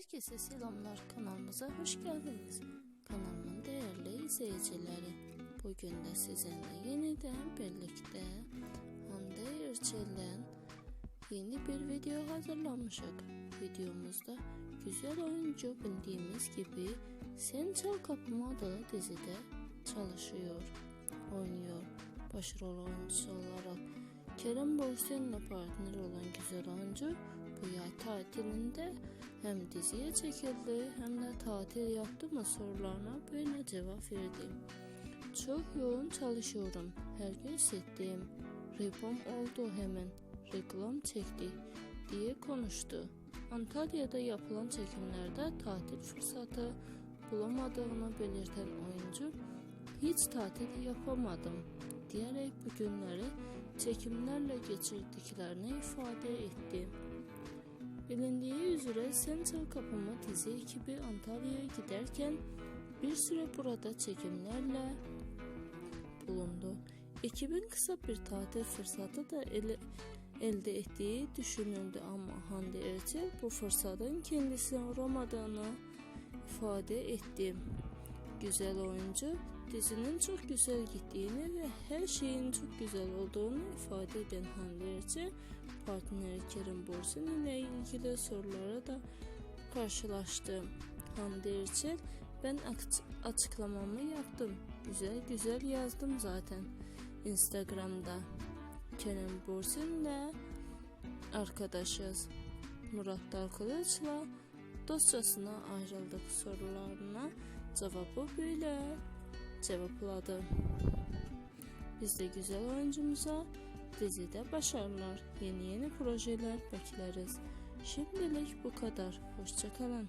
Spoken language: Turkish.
Herkese selamlar kanalımıza hoş geldiniz. Kanalımın değerli izleyicileri. Bugün de sizinle yeniden birlikte Hande Erçel'den yeni bir video hazırlamışık. Videomuzda güzel oyuncu bildiğimiz gibi Sen Çal Kapımı adlı dizide çalışıyor, oynuyor. Başrol oyuncusu olarak Kerem Bürsin'le partner olan güzel oyuncu bu yay tatilinde hem diziye çekildi hem de tatil yaptı mı sorularına böyle cevap verdi. Çok yoğun çalışıyorum. Her gün setteyim. Repom oldu hemen. Reklam çekti diye konuştu. Antalya'da yapılan çekimlerde tatil fırsatı bulamadığını belirten oyuncu hiç tatil yapamadım diyerek bu günleri çekimlerle geçirdiklerini ifade etti. Bilindiği üzere Sen Çal Kapımı dizi ekibi Antalya'ya giderken bir süre burada çekimlerle bulundu. Ekibin kısa bir tatil fırsatı da ele, elde ettiği düşünüldü ama Hande Erçel bu fırsatın kendisine uğramadığını ifade etti. Güzel oyuncu dizinin çok güzel gittiğini ve her şeyin çok güzel olduğunu ifade eden Hande Erçel partneri Kerem Borsun ile ilgili sorulara da karşılaştı. Hande Erçel ben açıklamamı yaptım. Güzel güzel yazdım zaten Instagram'da. Kerem Borsun ile arkadaşız. Murat Dalkılıç'la dostçasına ayrıldık sorularına cevabı böyle cevapladı. Biz de güzel oyuncumuza dizide başarılar, yeni yeni projeler bekleriz. Şimdilik bu kadar. Hoşçakalın.